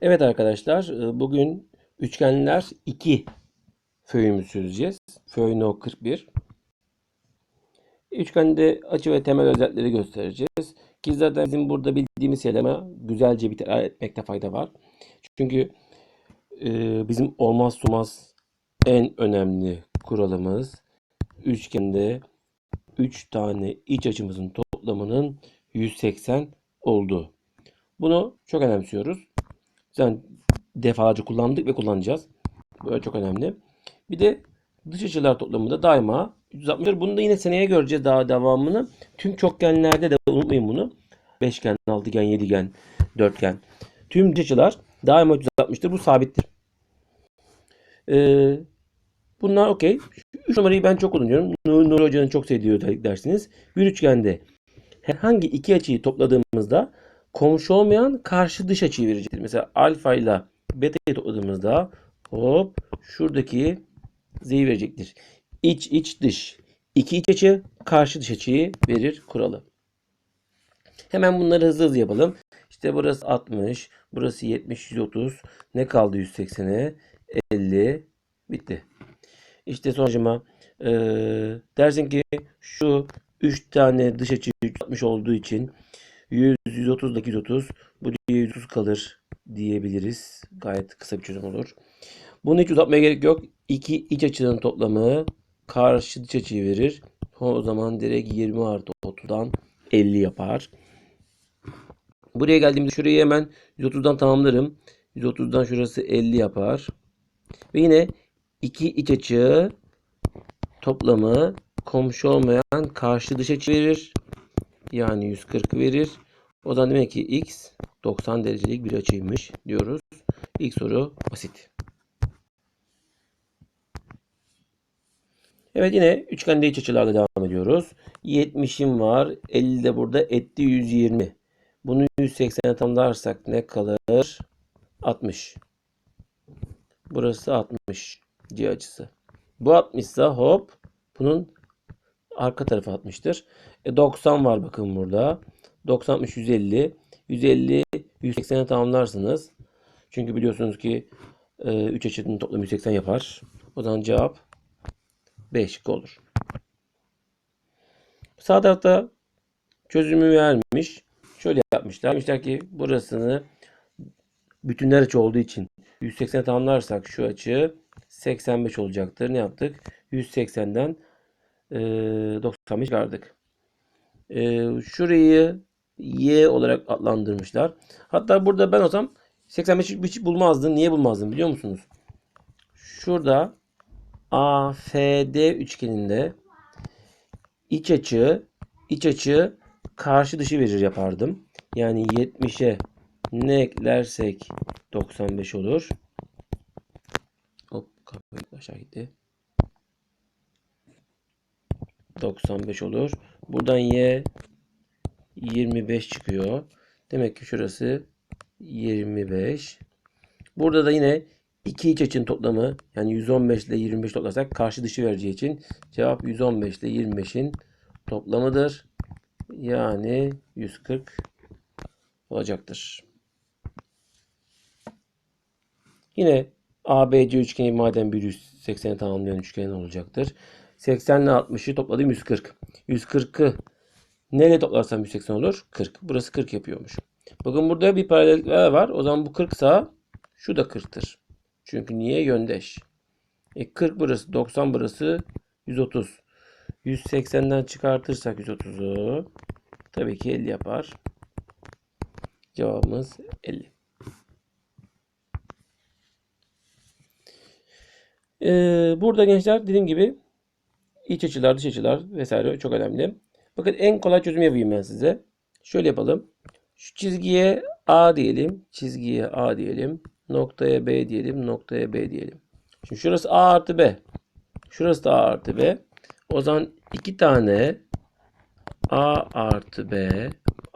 Evet arkadaşlar, e, bugün üçgenler 2 föyümüzü çözeceğiz. Föy no 41. Üçgende açı ve temel özellikleri göstereceğiz. Ki zaten bizim burada bildiğimiz şeyler güzelce bir tekrar etmekte fayda var. Çünkü e, bizim olmaz olmaz en önemli kuralımız üçgende 3 tane iç açımızın toplamının 180 olduğu. Bunu çok önemsiyoruz. Zaten defalarca kullandık ve kullanacağız. Böyle çok önemli. Bir de dış açılar toplamında daima 360. Bunu da yine seneye göreceğiz daha devamını. Tüm çokgenlerde de unutmayın bunu. Beşgen, altıgen, yedigen, dörtgen. Tüm dış açılar daima 360'tır. Bu sabittir. Ee, bunlar okey. 3 numarayı ben çok kullanıyorum. Nur, Nur Hoca'nın çok sevdiği dersiniz. Bir üçgende herhangi iki açıyı topladığımızda komşu olmayan karşı dış açıyı verecektir. Mesela alfa ile beta'yı topladığımızda hop şuradaki z'yi verecektir. İç iç dış. İki iç açı karşı dış açıyı verir kuralı. Hemen bunları hızlı hızlı yapalım. İşte burası 60, burası 70, 130. Ne kaldı 180'e? 50. Bitti. İşte sonucuma e, dersin ki şu 3 tane dış açı 60 olduğu için 100, 130 da 130. Bu 130 kalır diyebiliriz. Gayet kısa bir çözüm olur. Bunu hiç uzatmaya gerek yok. İki iç açının toplamı karşı dış açıyı verir. O zaman direkt 20 artı 30'dan 50 yapar. Buraya geldiğimde şurayı hemen 130'dan tamamlarım. 130'dan şurası 50 yapar. Ve yine iki iç açı toplamı komşu olmayan karşı dış açı verir. Yani 140 verir. O zaman demek ki x 90 derecelik bir açıymış diyoruz. İlk soru basit. Evet yine üçgende iç açılarla devam ediyoruz. 70'im var. 50 de burada etti 120. Bunu 180'e tamamlarsak ne kalır? 60. Burası 60. C açısı. Bu 60 ise hop bunun arka tarafı 60'tır. E 90 var bakın burada. 90 60 150. 150 180'e tamamlarsınız. Çünkü biliyorsunuz ki e, 3 açının toplamı 180 yapar. O zaman cevap B olur. Sağ tarafta çözümü vermiş. Şöyle yapmışlar. Demişler ki burasını bütünler açı olduğu için 180 tamamlarsak şu açı 85 olacaktır. Ne yaptık? 180'den e, 95 çıkardık. E, şurayı Y olarak adlandırmışlar. Hatta burada ben olsam 85 hiç bulmazdım. Niye bulmazdım biliyor musunuz? Şurada AFD üçgeninde iç açı iç açı karşı dışı verir yapardım. Yani 70'e ne eklersek 95 olur. Hop aşağı gitti. 95 olur. Buradan y 25 çıkıyor. Demek ki şurası 25. Burada da yine iki iç açının toplamı yani 115 ile 25 toplarsak karşı dışı vereceği için cevap 115 ile 25'in toplamıdır. Yani 140 olacaktır. Yine ABC üçgeni madem bir 180'i tamamlayan üçgen olacaktır. 80 ile 60'ı topladım 140. 140'ı neyle toplarsam 180 olur? 40. Burası 40 yapıyormuş. Bakın burada bir paralellikler var. O zaman bu 40 sağ şu da 40'tır. Çünkü niye? Yöndeş. E 40 burası 90 burası 130. 180'den çıkartırsak 130'u tabii ki 50 yapar. Cevabımız 50. Ee, burada gençler dediğim gibi iç açılar, dış açılar vesaire çok önemli. Bakın en kolay çözüm yapayım ben size. Şöyle yapalım. Şu çizgiye A diyelim. Çizgiye A diyelim. Noktaya B diyelim. Noktaya B diyelim. Şimdi şurası A artı B. Şurası da A artı B. O zaman iki tane A artı B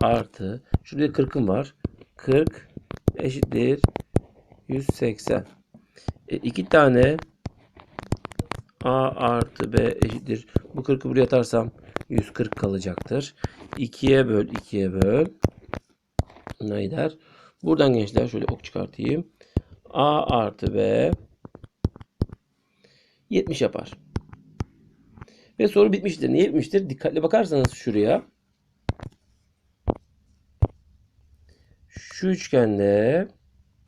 artı şurada 40'ım var. 40 eşittir 180. E, iki tane A artı B eşittir. Bu 40'ı buraya atarsam 140 kalacaktır. 2'ye böl 2'ye böl. Ne eder? Buradan gençler şöyle ok çıkartayım. A artı B 70 yapar. Ve soru bitmiştir. Niye bitmiştir? Dikkatli bakarsanız şuraya. Şu üçgende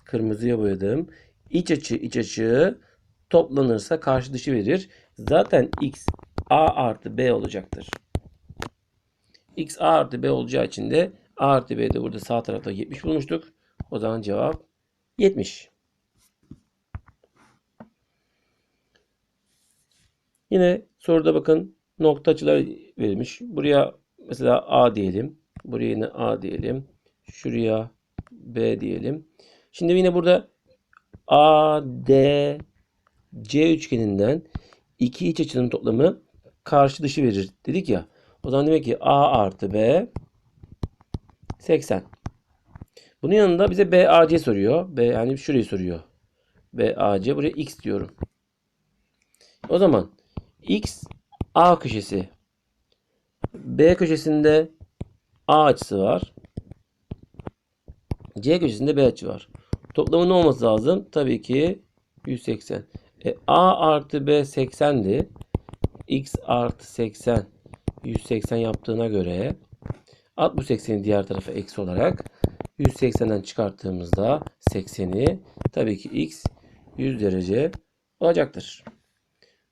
kırmızıya boyadım. İç açı iç açı toplanırsa karşı dışı verir. Zaten x a artı b olacaktır. x a artı b olacağı için de a artı b de burada sağ tarafta 70 bulmuştuk. O zaman cevap 70. Yine soruda bakın nokta açılar verilmiş. Buraya mesela A diyelim. Buraya yine A diyelim. Şuraya B diyelim. Şimdi yine burada A, D, C üçgeninden iki iç açının toplamı karşı dışı verir dedik ya. O zaman demek ki A artı B 80. Bunun yanında bize BAC soruyor. B yani şurayı soruyor. BAC buraya X diyorum. O zaman X A köşesi. B köşesinde A açısı var. C köşesinde B açı var. Toplamı ne olması lazım? Tabii ki 180. E, A artı B 80'di. X artı 80 180 yaptığına göre at bu 80'i diğer tarafa eksi olarak 180'den çıkarttığımızda 80'i tabii ki x 100 derece olacaktır.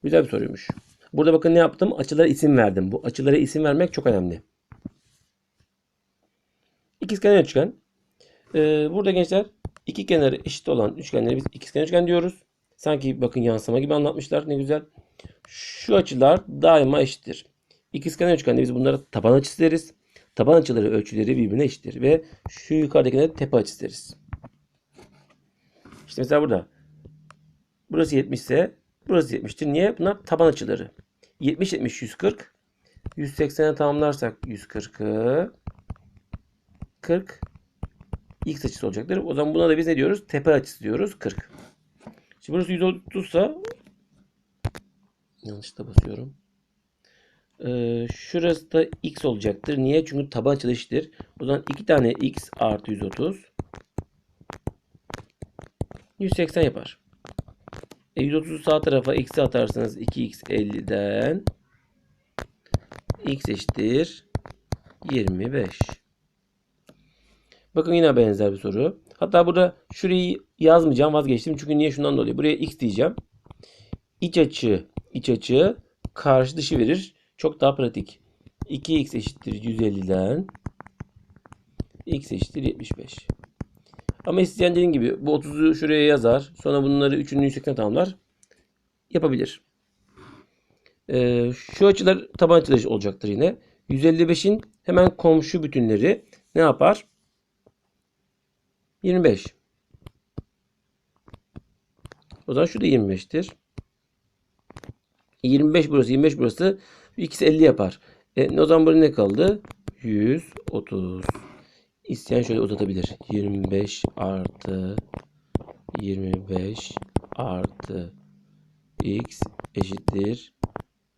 Güzel bir soruymuş. Burada bakın ne yaptım? Açılara isim verdim. Bu açılara isim vermek çok önemli. İkizkenar üçgen. Ee, burada gençler iki kenarı eşit olan üçgenleri biz ikizkenar üçgen diyoruz. Sanki bakın yansıma gibi anlatmışlar. Ne güzel. Şu açılar daima eşittir. İkizkenar üçgende biz bunlara taban açısı deriz. Taban açıları ölçüleri birbirine eşittir. Ve şu yukarıdakine de tepe açısı deriz. İşte mesela burada. Burası 70 ise burası 70'tir. Niye? Bunlar taban açıları. 70 70 140. 180'e tamamlarsak 140'ı 40 x açısı olacaktır. O zaman buna da biz ne diyoruz? Tepe açısı diyoruz. 40. Şimdi burası 130 ise yanlışlıkla basıyorum. Ee, şurası da x olacaktır. Niye? Çünkü taban açılı eşittir. O zaman 2 tane x artı 130 180 yapar. E 130'u sağ tarafa x'i atarsanız 2x 50'den x eşittir 25. Bakın yine benzer bir soru. Hatta burada şurayı yazmayacağım vazgeçtim. Çünkü niye şundan dolayı. Buraya x diyeceğim. İç açı iç açı karşı dışı verir. Çok daha pratik. 2x eşittir 150'den x eşittir 75. Ama isteyen dediğim gibi bu 30'u şuraya yazar. Sonra bunları 3'ünün 180'e tamamlar. Yapabilir. Ee, şu açılar taban açıları olacaktır yine. 155'in hemen komşu bütünleri ne yapar? 25. O zaman şu da 25'tir. 25 burası, 25 burası. İkisi 50 yapar. E, o zaman burada ne kaldı? 130. İsteyen şöyle uzatabilir. 25 artı 25 artı x eşittir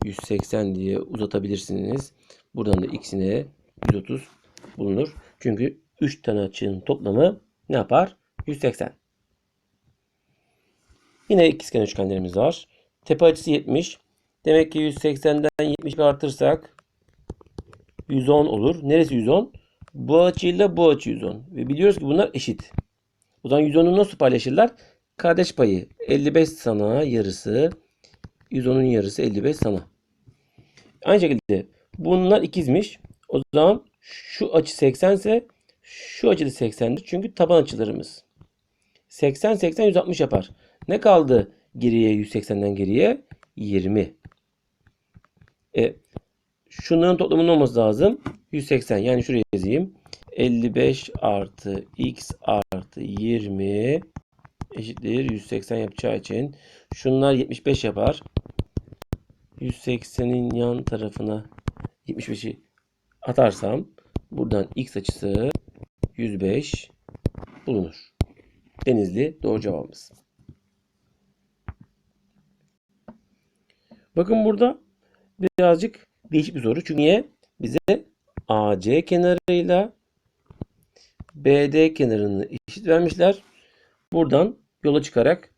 180 diye uzatabilirsiniz. Buradan da x'ine 130 bulunur. Çünkü 3 tane açının toplamı ne yapar? 180. Yine ikizkenar üçgenlerimiz var. Tepe açısı 70. Demek ki 180'den 70 artırsak 110 olur. Neresi 110? Bu açıyla bu açı 110. Ve biliyoruz ki bunlar eşit. O zaman 110'u nasıl paylaşırlar? Kardeş payı 55 sana yarısı 110'un yarısı 55 sana. Aynı şekilde bunlar ikizmiş. O zaman şu açı 80 ise şu açı da 80'dir. Çünkü taban açılarımız. 80 80 160 yapar. Ne kaldı geriye 180'den geriye? 20. E, şunların toplamının olması lazım. 180 yani şuraya yazayım. 55 artı x artı 20 eşittir 180 yapacağı için şunlar 75 yapar. 180'in yan tarafına 75'i atarsam buradan x açısı 105 bulunur. Denizli doğru cevabımız. Bakın burada birazcık değişik bir soru. Çünkü niye? Bize AC kenarıyla BD kenarını eşit vermişler. Buradan yola çıkarak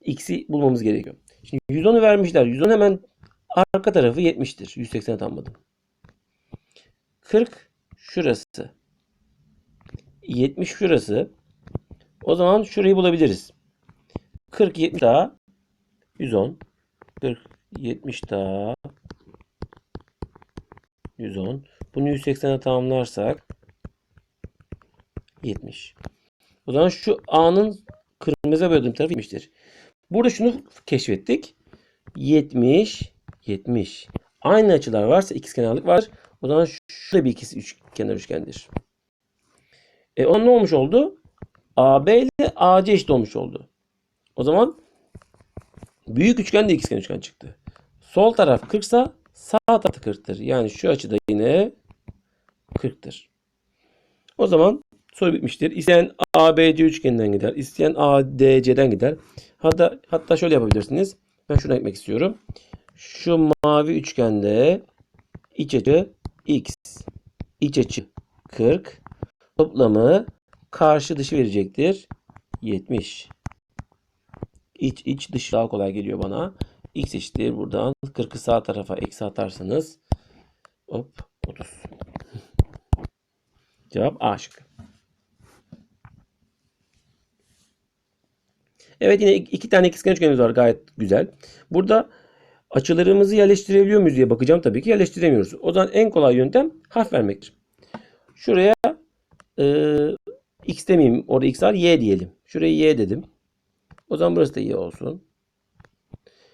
x'i bulmamız gerekiyor. Şimdi 110'u vermişler. 110 hemen arka tarafı 70'tir. 180'e tamamladım. 40 şurası. 70 şurası. O zaman şurayı bulabiliriz. 40 70 daha 110. 40 70 daha 110. Bunu 180'e tamamlarsak 70. O zaman şu A'nın kırmızı böldüğüm tarafı 70'tir. Burada şunu keşfettik. 70 70. Aynı açılar varsa ikizkenarlık var. O zaman şurada bir ikisi üçkenar üçgendir. E o ne olmuş oldu? AB ile AC eşit olmuş oldu. O zaman büyük üçgen de ikizkenar üçgen çıktı. Sol taraf 40 ise sağ taraf 40'tır. Yani şu açıda yine 40'tır. O zaman soru bitmiştir. İsteyen ABC üçgeninden gider. isteyen ADC'den gider. Hatta, hatta şöyle yapabilirsiniz. Ben şunu ekmek istiyorum. Şu mavi üçgende iç açı x, iç açı 40. Toplamı karşı dışı verecektir. 70. İç iç dış daha kolay geliyor bana. X eşittir buradan 40'ı sağ tarafa eksi atarsanız hop 30. Cevap A şıkkı. Evet yine iki tane ikizkenar üçgenimiz var gayet güzel. Burada açılarımızı yerleştirebiliyor muyuz diye bakacağım tabii ki yerleştiremiyoruz. O zaman en kolay yöntem harf vermektir. Şuraya e, x demeyeyim orada x var y diyelim. Şuraya y dedim. O zaman burası da y olsun.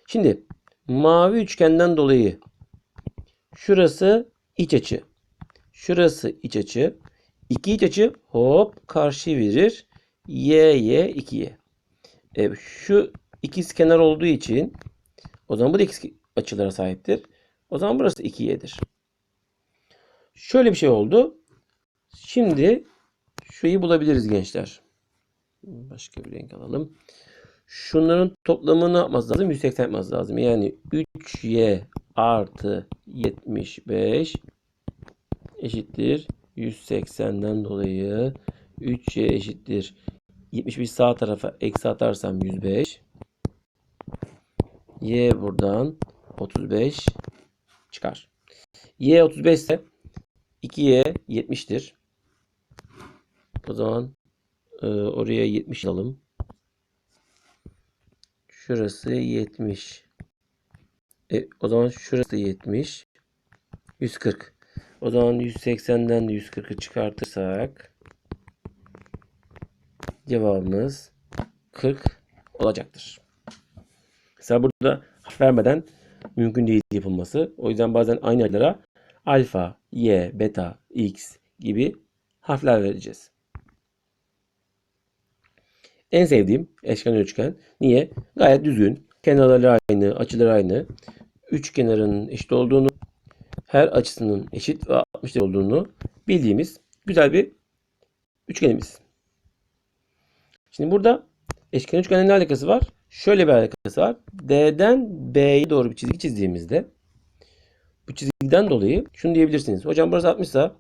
Şimdi mavi üçgenden dolayı şurası iç açı. Şurası iç açı. İki iç açı hop karşı verir. Y, Y, 2Y. E, şu ikiz kenar olduğu için o zaman bu da ikiz açılara sahiptir. O zaman burası 2y'dir. Şöyle bir şey oldu. Şimdi şurayı bulabiliriz gençler. Başka bir renk alalım. Şunların toplamını ne yapmamız lazım? 180 yapmamız lazım. Yani 3y artı 75 eşittir 180'den dolayı 3y eşittir 75 sağ tarafa eksi atarsam 105. Y buradan 35 çıkar. Y 35 ise 2Y 70'tir. O zaman e, oraya 70 alalım. Şurası 70. E, o zaman şurası 70. 140. O zaman 180'den de 140'ı çıkartırsak cevabımız 40 olacaktır. Mesela burada harf vermeden mümkün değil yapılması. O yüzden bazen aynı aylara alfa, y, beta, x gibi harfler vereceğiz. En sevdiğim eşkenar üçgen. Niye? Gayet düzgün. Kenarları aynı, açıları aynı. Üç kenarının eşit olduğunu, her açısının eşit ve 60 olduğunu bildiğimiz güzel bir üçgenimiz. Şimdi burada eşkenar üçgenin ne alakası var? Şöyle bir alakası var. D'den B'ye doğru bir çizgi çizdiğimizde bu çizgiden dolayı şunu diyebilirsiniz. Hocam burası 60 ise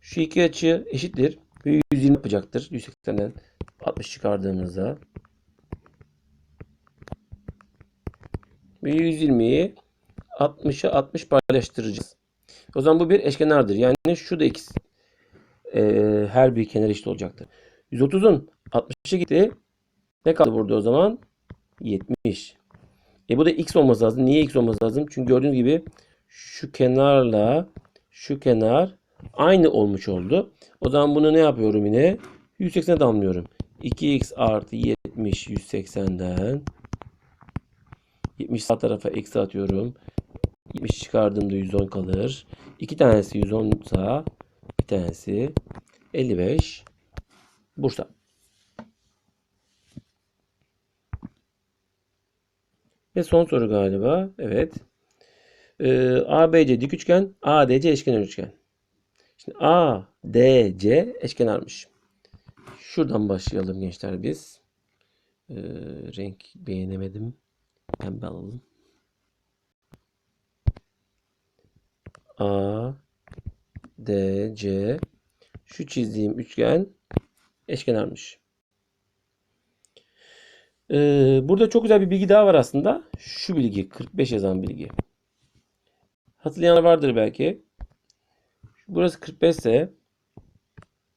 şu iki açı eşittir. 120 yapacaktır. 180'den 60 çıkardığımızda. Ve 120'yi 60'a 60 paylaştıracağız. O zaman bu bir eşkenardır. Yani şu da x. Ee, her bir kenar eşit olacaktır. 130'un 60'a gitti. Ne kaldı burada o zaman? 70. E bu da x olması lazım. Niye x olması lazım? Çünkü gördüğünüz gibi şu kenarla şu kenar aynı olmuş oldu. O zaman bunu ne yapıyorum yine? 180'e tamamlıyorum. 2x artı 70 180'den 70 sağ tarafa eksi atıyorum. 70 çıkardığımda 110 kalır. İki tanesi 110 ise bir tanesi 55 Bursa. Ve son soru galiba. Evet. Ee, ABC dik üçgen, ADC eşkenar üçgen. Şimdi ADC eşkenarmış. Şuradan başlayalım gençler biz. Ee, renk beğenemedim. Pembe alalım. A D C şu çizdiğim üçgen eşkenarmış. Ee, burada çok güzel bir bilgi daha var aslında. Şu bilgi 45 yazan bilgi. Hatırlayanlar vardır belki. Burası 45 ise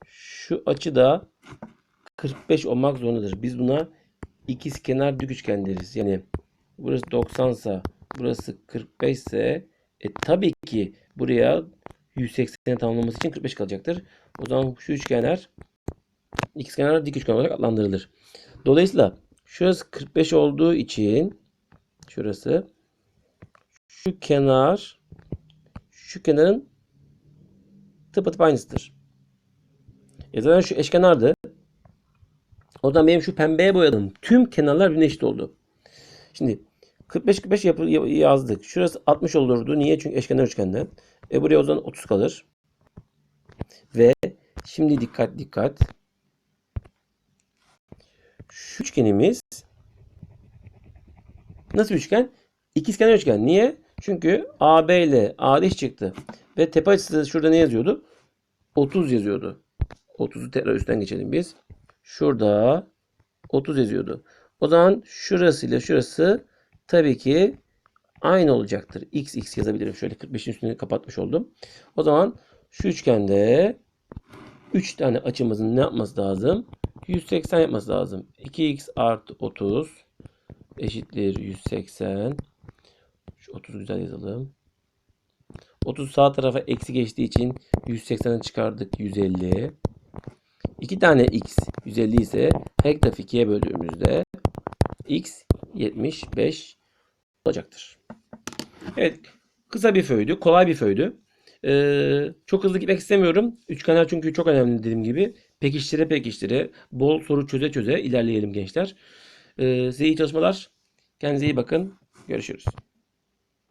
şu açı da 45 olmak zorundadır. Biz buna ikizkenar dik üçgen deriz. Yani burası 90 ise burası 45 ise e, tabii ki buraya 180'i tamamlaması için 45 kalacaktır. O zaman şu üçgenler ikizkenar dik üçgen olarak adlandırılır. Dolayısıyla şurası 45 olduğu için şurası şu kenar şu kenarın tıpatıp aynısıdır. E zaten şu eşkenardı. O zaman benim şu pembeye boyadığım tüm kenarlar birbirine eşit oldu. Şimdi 45 45 yapı, yazdık. Şurası 60 olurdu. Niye? Çünkü eşkenar üçgenden. E buraya o zaman 30 kalır. Ve şimdi dikkat dikkat. Şu üçgenimiz nasıl bir üçgen? İkizkenar üçgen. Niye? Çünkü AB ile AD çıktı. Ve tepe açısı şurada ne yazıyordu? 30 yazıyordu. 30'u tekrar üstten geçelim biz. Şurada 30 yazıyordu. O zaman şurası ile şurası tabii ki aynı olacaktır. X x yazabilirim. Şöyle 45'in üstünü kapatmış oldum. O zaman şu üçgende 3 tane açımızın ne yapması lazım? 180 yapması lazım. 2x artı 30 eşittir 180. Şu 30 güzel yazalım. 30 sağ tarafa eksi geçtiği için 180'i çıkardık 150. 2 tane x 150 ise her tarafı 2'ye böldüğümüzde x 75 olacaktır. Evet kısa bir föydü, kolay bir föydü. Ee, çok hızlı gitmek istemiyorum. Üçgenler çünkü çok önemli dediğim gibi. Pekiştire pekiştire, bol soru çöze çöze ilerleyelim gençler. Ee, size iyi çalışmalar. Kendinize iyi bakın. Görüşürüz.